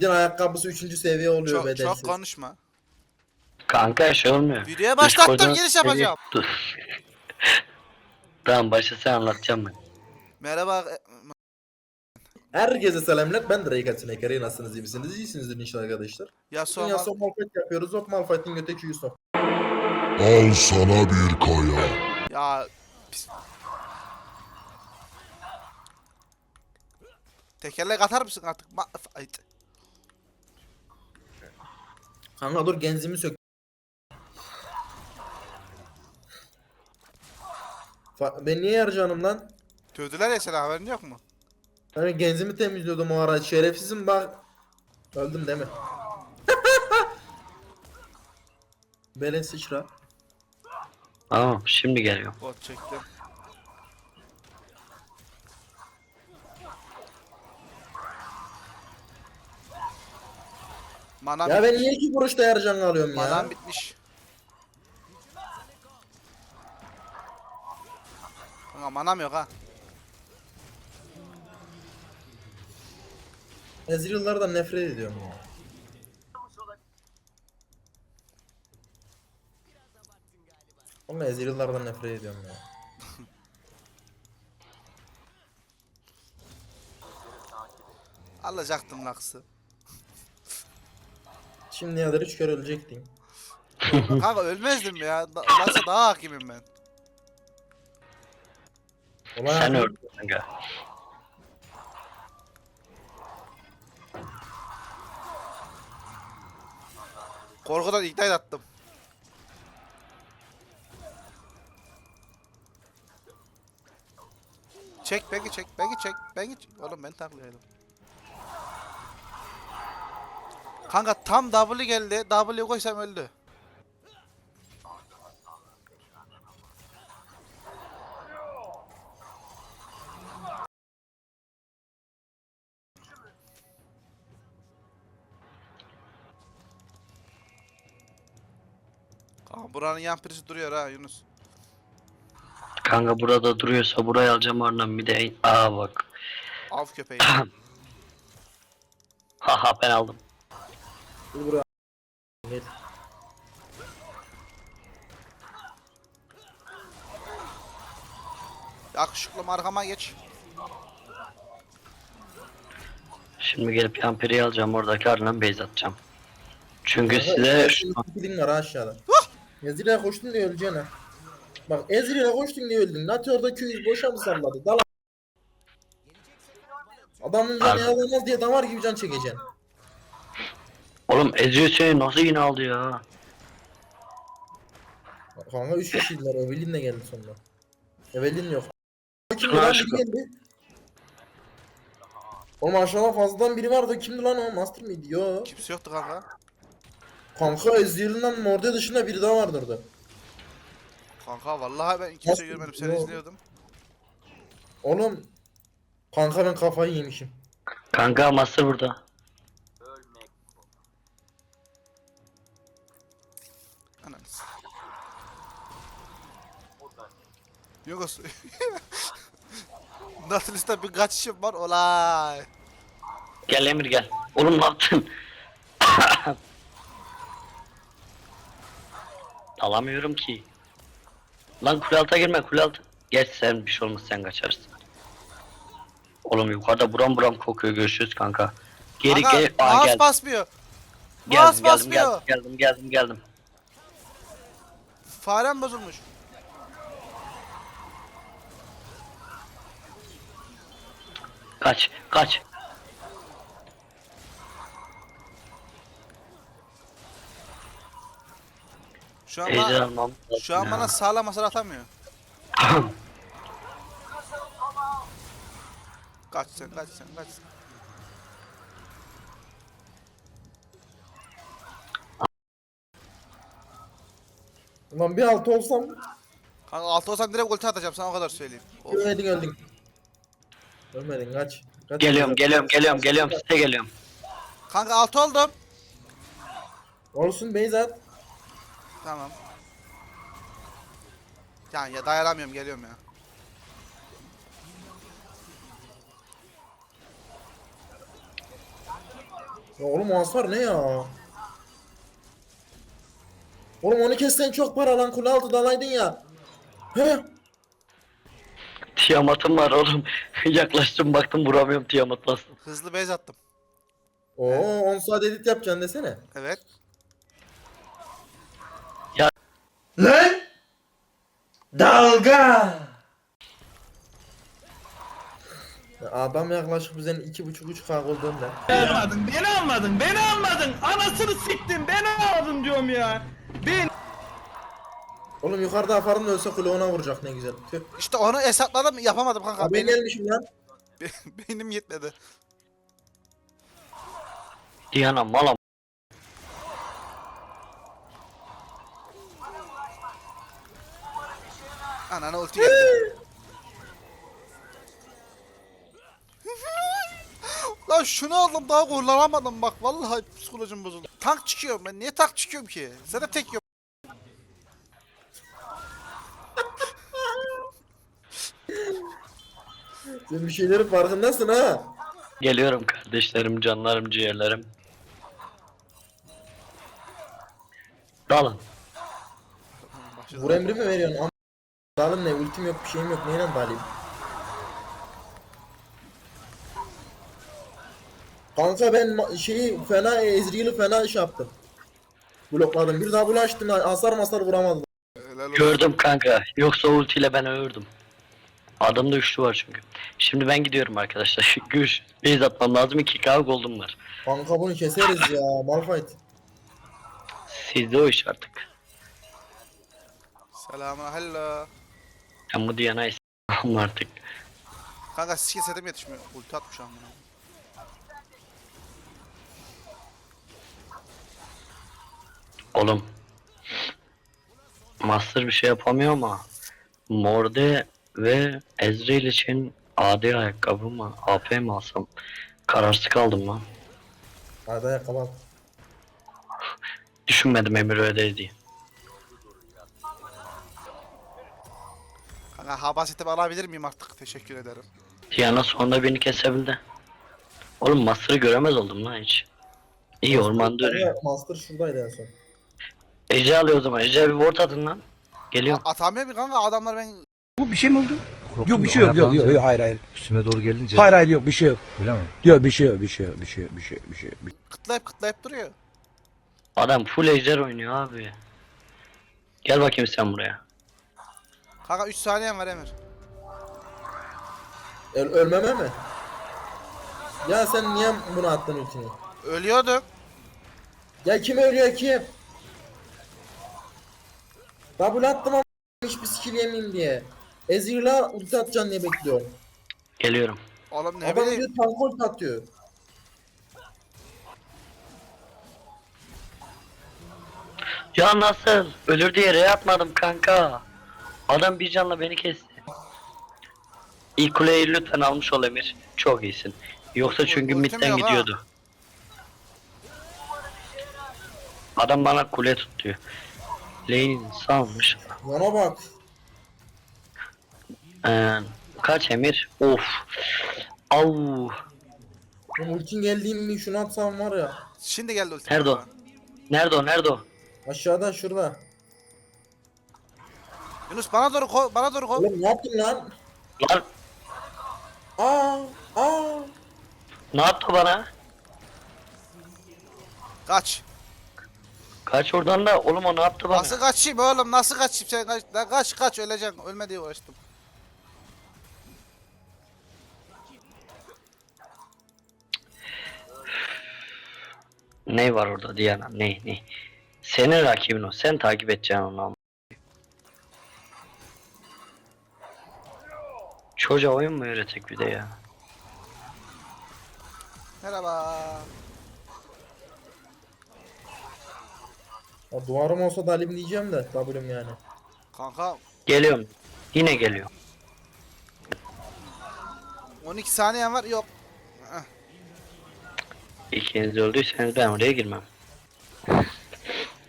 Bir ayakkabısı 3. seviye oluyor Çok, bedelsiz. çok konuşma. Kanka şey olmuyor. Videoya başlattım giriş yapacağım. Dur. tamam başla sen anlatacağım ben. Merhaba. Herkese selamlar. Ben Drake Atinaker. Nasılsınız? iyi misiniz? İyisinizdir inşallah arkadaşlar. Yasuo Dünya Mal- son Malphite yapıyoruz. Yok Malphite'in göteki Yusuf. Al sana bir kaya. Ya pis. Tekerlek atar mısın artık? Ma Ay, Kanka dur genzimi sök. Fa- ben niye yarayacağım lan? Dövdüler ya seni haberin yok mu? Hani genzimi temizliyordum o ara. Şerefsizim bak. Öldüm değil mi? Belen sıçra. Tamam şimdi geliyorum. Bot çektim. Manam, Ya ben niye iki kuruşta yarayacağım alıyorum ya? manam bitmiş. Kanka manam yok ha. Ezreal'lardan nefret ediyorum ya. Ama Ezreal'lardan nefret ediyorum ya. Alacaktım laksı. Şimdiye kadar üç kere ölecektin. Kanka ölmezdim ya. Nasıl daha hakimim ben. Ulan Sen öldün kanka. Korkudan ignite attım. Çek beni çek beni çek beni çek. Oğlum ben taklıyordum. Kanka tam W geldi. W koysam öldü. Kanka buranın yan pirisi duruyor ha Yunus. Kanka burada duruyorsa burayı alacağım oradan bir de aa bak. Av köpeği. Haha ben aldım. Dur buraya. Gel. Yakışıklı arkama geç. Şimdi gelip yampiri alacağım oradaki ardından base atacağım. Çünkü size şu var aşağıda. Ezreal'e koştun diye öleceksin ha. Bak Ezreal'e koştun diye öldün. Nati orada köyü boşa mı salladı? Dal. Adamın canı yazılmaz diye damar gibi can çekeceksin. Oğlum Ezreal seni nasıl yine aldı ya? Kanka 3 kişiydiler. Evelyn de geldi sonunda. Evelyn yok. Kimdi Ha, lan biri geldi. Oğlum aşağıda fazladan biri vardı. Kimdi lan o? Master mıydı? Yo. Kimse yoktu kanka. Kanka Ezreal'den Morde dışında biri daha vardı orada. Kanka vallahi ben kimse Nasıl? görmedim seni Yo. izliyordum. Oğlum. Kanka ben kafayı yemişim. Kanka master burada. Ananız. Yunus. Nautilus'ta bir kaçışım var olay. Gel Emir gel. Oğlum ne yaptın? Alamıyorum ki. Lan kule alta girme kule altı. Geç sen bir şey olmaz sen kaçarsın. Oğlum yukarıda buram buram kokuyor görüşürüz kanka. Geri gel. Aa, mouse gel. basmıyor. Geldim, mouse geldim, basmıyor. geldim, geldim, geldim, geldim. Farem bozulmuş. Kaç, kaç. Şu an, Ejder bana, almam. lazım şu an ya. bana sağlam hasar atamıyor. Kaç sen kaç sen kaç sen. Ulan bir altı olsam Kanka altı olsam direkt ulti atacağım sana o kadar söyleyeyim. Of. ölmedin öldün. Ölmedin kaç. kaç geliyorum, geliyorum, geliyorum, geliyorum. Size geliyorum. Kanka altı oldum. Olsun Beyzat. Tamam. Yani ya dayanamıyorum geliyorum ya. Ya oğlum o hasar ne ya? Oğlum onu kessen çok para lan kule altı dalaydın ya. He? Tiamat'ım var oğlum. Yaklaştım baktım vuramıyorum Tiamat nasıl. Hızlı base attım. Oo 10 saat edit yapacaksın desene. Evet. Lan! Dalga! Ya Adam yaklaşık bizden 2.5-3 k olduğunda. Almadın, beni almadın, beni almadın. Anasını siktin, beni almadın diyorum ya. Ben Oğlum yukarıda afarın da ölse kule ona vuracak ne güzel. Tüh. İşte onu hesapladım yapamadım kanka. Abi ben Benim, gelmişim lan. beynim yetmedi. Diana mala. Anana ulti geldi. Lan şunu aldım daha kullanamadım bak vallahi psikolojim bozuldu. Tank çıkıyorum ben niye tank çıkıyorum ki? Sen de tek yok. Sen bir şeylerin farkındasın ha. Geliyorum kardeşlerim, canlarım, ciğerlerim. Dalın. Vur emri mi veriyorsun? Am Dalım ne? Ultim yok bir şeyim yok. Neyle dalayım? Kanka ben şeyi fena Ezreal'ı fena iş yaptım. Blokladım. Bir daha bulaştım. Hasar masar vuramadım. Helal olsun. Gördüm kanka. Yoksa ultiyle ben öldüm. Adamda üçlü var çünkü. Şimdi ben gidiyorum arkadaşlar. Güç. Base atmam lazım. 2k gold'um var. Kanka bunu keseriz ya. Malphite. Sizde o iş artık. Selamun hello. Ben bu Diana'yı s**am artık. Kanka skill setim yetişmiyor. Ulti atmış amına. Oğlum. Master bir şey yapamıyor ama Morde ve Ezreal için AD ayakkabı mı AP mi alsam kararsız kaldım lan. Hadi ayakkabı al. Düşünmedim Emir öyle diye. Kanka hava setimi alabilir miyim artık? Teşekkür ederim. Diana sonunda beni kesebildi. Oğlum Master'ı göremez oldum lan hiç. İyi ormanda örüyor. Master şuradaydı en son. Ece alıyor o zaman. Ece bir ward atın lan. Geliyorum. Atamıyor bir kanka adamlar ben Bu bir şey mi oldu? Yok bir şey yok yok yok yok hayır hayır. Üstüme doğru gelince Hayır hayır yok bir şey yok. öyle mi? Yok bir şey yok bir şey yok bir şey yok bir şey yok bir şey yok. bir- kıtlayıp kıtlayıp duruyor. Adam full ejder oynuyor abi. Gel bakayım sen buraya. Kanka 3 saniyen var Emir. Öl ölmeme mi? Ya sen niye bunu attın ultini? Ölüyorduk. Ya kim ölüyor kim? Double attım ama hiçbir skill yemeyeyim diye. Ezreal'a ulti atacaksın diye bekliyorum. Geliyorum. Oğlum ne Adam bileyim. diyor tank ulti atıyor. Ya nasıl? Ölür diye re atmadım kanka. Adam bir canla beni kesti. İlk kuleyi lütfen almış ol Emir. Çok iyisin. Yoksa çünkü Ultim midden yok ha. gidiyordu. Adam bana kule tutuyor. Lane salmış. Yana bak. Ee, kaç Emir? Of. Au. Ultin geldiğinde şunu atsam var ya. Şimdi geldi ulti. Nerede o? Nerede o? Nerede o? Aşağıda şurada. Yunus bana doğru koy, bana doğru koy. Oğlum ne yaptın lan? Lan Aa, aa. ne yaptı bana? Kaç. Kaç oradan da oğlum o ne yaptı bana? Nasıl kaçayım oğlum? Nasıl kaçayım? Sen kaç, lan kaç kaç öleceksin. Ölme diye uğraştım. Ne var orada Diana? Ne ne? Senin rakibin o. Sen takip edeceksin onu ama. Çocuğa oyun mu öğretek bir de ya? Merhaba. Ya duvarım olsa da alayım diyeceğim de W'm yani. Kanka Geliyorum. Yine geliyorum. 12 saniyen var. Yok. İkiniz öldüyseniz ben oraya girmem.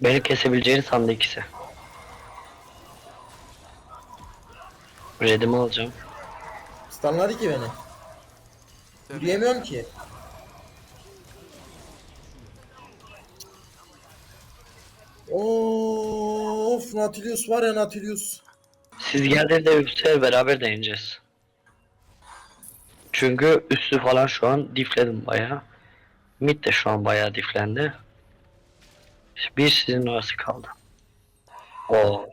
Beni kesebileceğini sandı ikisi. Redimi alacağım. Stunladı ki beni. Yürüyemiyorum ki. Of Natilius var ya Natilius. Siz geldiğinizde yükseğe beraber deneyeceğiz. Çünkü üstü falan şu an difledim bayağı. Mid de şu an bayağı diflendi. Bir sizin orası kaldı. O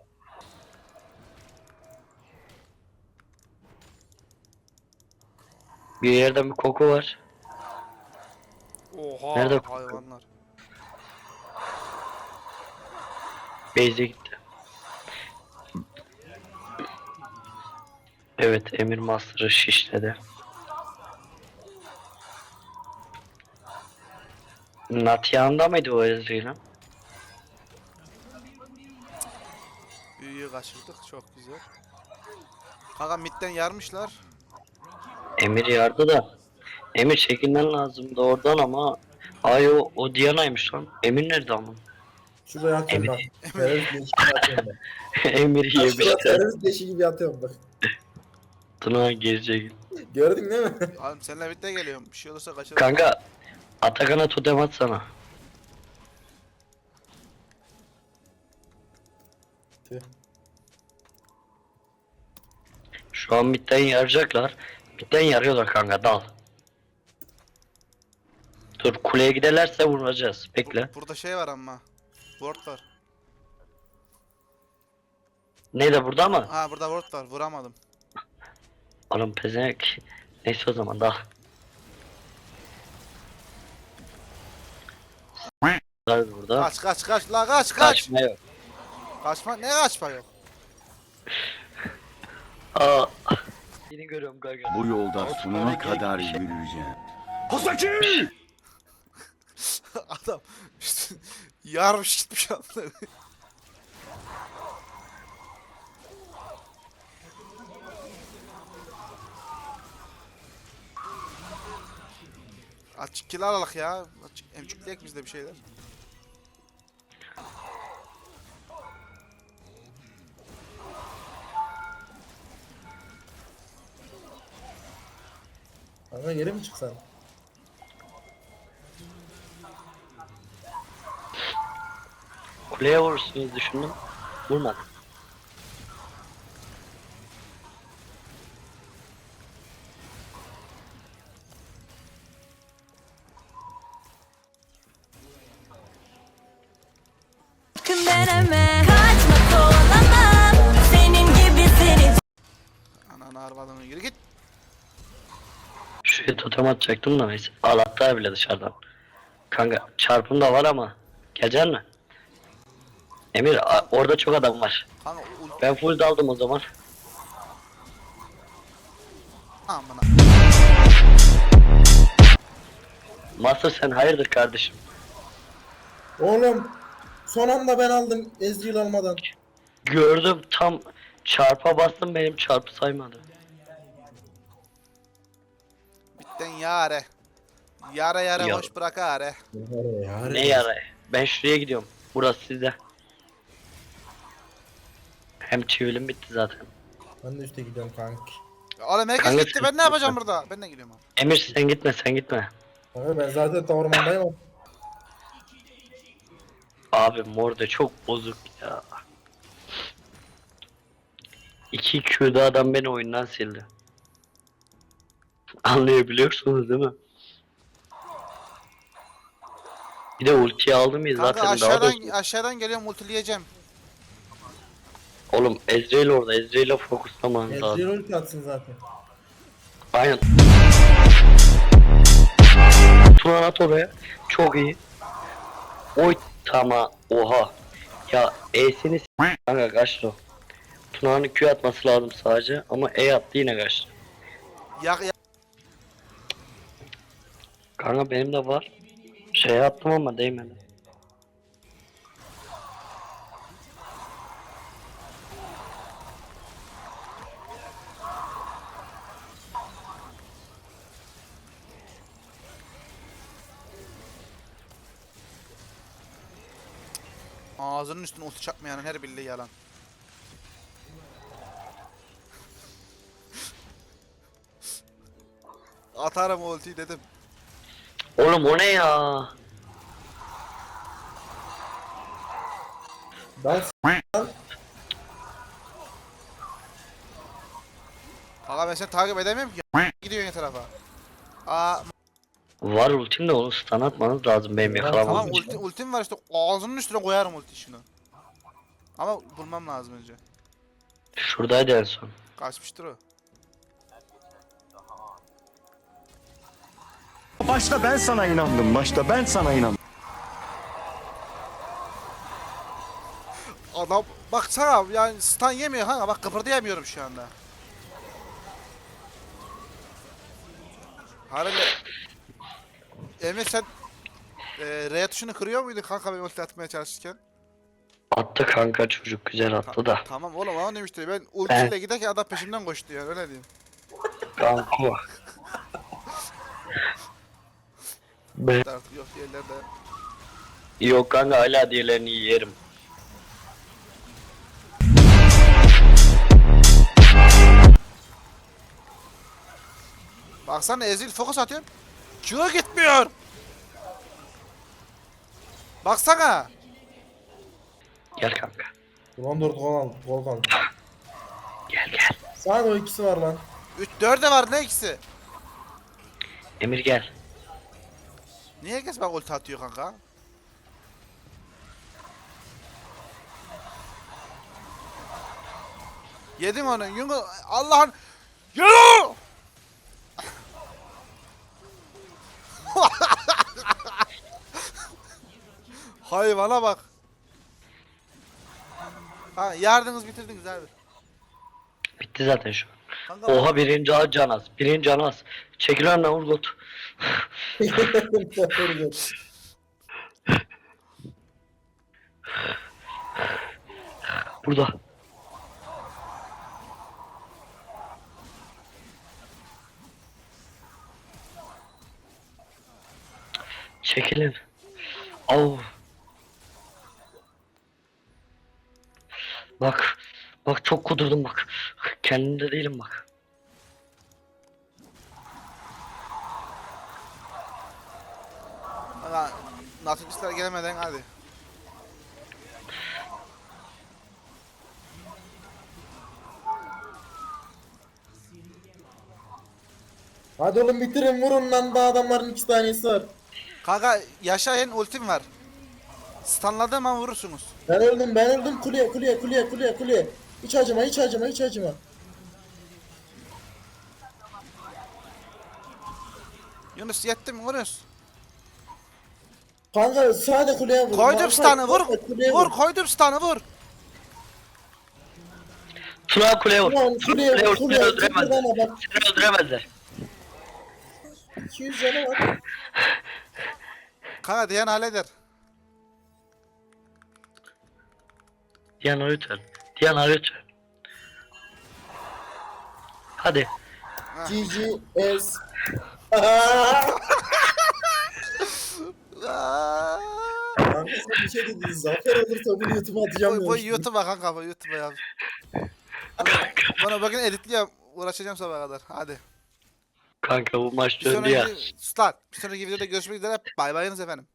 Bir yerde bir koku var. Oha Nerede? hayvanlar. Base'e gitti. Evet Emir Master'ı şişledi. Nat yanında mıydı o Ezreal'ın? Büyüyü kaçırdık çok güzel. Kanka midden yarmışlar. Emir yardı da. Emir çekilmen lazımdı oradan ama Ay o, o Diana'ymış lan. Emir nerede ama? Şuraya atıyorum bak. Terörist leşi gibi atıyorum bak. Emir şuraya yemişler. terörist leşi gibi atıyorum bak. Tuna gelecek. Gördün değil mi? Oğlum seninle birlikte geliyorum. Bir şey olursa kaçarım. Kanka Atakan'a totem atsana. Tüh. Şu an midden yaracaklar. Midden yarıyorlar kanka dal. Dur kuleye giderlerse vuracağız. Bekle. Burada şey var ama. Ward var. Ne de burada mı? Ha burada ward var. Vuramadım. Oğlum pezenek. Neyse o zaman dal. Var burada. Kaç kaç kaç la kaç kaç. Kaçma yok. Kaçma ne kaçma yok. Aa. Seni görüyorum kanka. Bu yolda Ama sonuna kadar şey- yürüyeceğim. Adam yarmış gitmiş anladın. Açık kill alalım ya. Açık emcikleyek biz de bir şeyler. Kanka geri mi çıksan? Kuleye vurursunuz düşündüm. Vurmadı. Sakın deneme Kaçma kovalamam Senin gibisini Ananı arvadını yürü git. Şuraya totem atacaktım da neyse. Al hatta bile dışarıdan. Kanka çarpım da var ama. Gelecek mi? Emir orada çok adam var. Kanka ul- Ben full daldım o zaman. amına. Master sen hayırdır kardeşim? Oğlum son anda ben aldım Ezreal almadan. Gördüm tam çarpa bastım benim çarpı saymadı. Bitten yare. Yare yare Ya. boş bırak are. Ne yara? Ben şuraya gidiyorum. Burası sizde. Hem çivilim bitti zaten. Ben de üste gidiyorum kanki. Oğlum herkes Kanka gitti ben ne yapacağım burada? Ben de geliyorum abi. Emir sen gitme sen gitme. Kanka ben zaten ormandayım. Abi mor da çok bozuk ya. 2 Q'da adam beni oyundan sildi. Anlayabiliyorsunuz değil mi? Bir de ultiyi aldım ya Kanka zaten daha da aşağıdan aşağıdan geliyorum ultileyeceğim. Oğlum Ezreal orada Ezreal'e fokuslamanız lazım. Ezreal ulti atsın zaten. Aynen. Turan at oraya. Çok iyi. Oy tamam. Oha. Ya E'sini s- kanka kaçtı o. Tuna'nın Q atması lazım sadece ama E attı yine kaçtı. Yak yak. Kanka benim de var. Şey attım ama değmedi. Ağzının üstüne ulti çakmayanın her bildiği yalan. Atarım ultiyi dedim. Oğlum o ne ya? Ben Kanka ben seni takip edemiyorum ki. Gidiyorsun ya tarafa. Aa Var ultim de onu stun atmanız lazım benim Tamam, tamam yakalamam için. ulti, ultim var işte ağzının üstüne koyarım ulti şunu. Ama bulmam lazım önce. Şuradaydı en son. Kaçmıştır o. Başta ben sana inandım. Başta ben sana inandım. Adam baksana yani stun yemiyor kanka bak kıpırdayamıyorum şu anda. Harbi Emre sen e, R tuşunu kırıyor muydun kanka ben ulti atmaya çalışırken? Attı kanka çocuk güzel attı da. Tamam oğlum ama demişti ben ultiyle giderken adam peşimden koştu yani öyle diyeyim. Kanka. Be Artık yok yerlerde. yok kanka hala diğerlerini yerim. Baksana Ezil fokus atıyorum. Q gitmiyor. Baksana. Gel kanka. 14 gol aldı. Gol kaldı. Gel gel. Sadece o ikisi var lan. 3 4'e var ne ikisi? Emir gel. Niye herkes bak ulti atıyor kanka? Yedim onu. Yungu Allah'ın Yürü! Hayvana bak. Ha yardınız bitirdiniz abi. Bitti zaten şu an. Kanka Oha birinci az. Birinci can az. Çekil lan Urgut. Burada. Çekilin. Au. Bak. Bak çok kudurdum bak. Kendimde değilim bak. Kanka Natifistler gelmeden hadi. Hadi oğlum bitirin vurun lan daha adamların iki tanesi var. Kanka yaşayan ultim var. Stunladığım an vurursunuz. Ben öldüm ben öldüm kuleye kuleye kuleye kuleye kuleye. Hiç acıma hiç acıma hiç acıma. Yunus yetti mi Yunus? Kanka sade kuleye vur. Koydum stun'ı vur. Vur koydum stun'ı vur. Tuna kuleye vur. Tuna kuleye kuleye vur vur. Seni kuleye vur. öldüremezler. Kıpırdama bak. Seni öldüremezler. 200 canı var. Kanka diyen halleder. Diana lütfen. Diana lütfen. Hadi. GGS. Aa! Kanka sen bir şey dedin. Zafer olursa bunu YouTube'a atacağım Bu, bu demiştin. YouTube'a kanka bu YouTube'a yaz. Bana bakın editleyeceğim. Uğraşacağım sabaha kadar. Hadi. Kanka bu maç Bir döndü ya. sonraki start. Bir sonraki videoda görüşmek üzere. Bay bayınız efendim.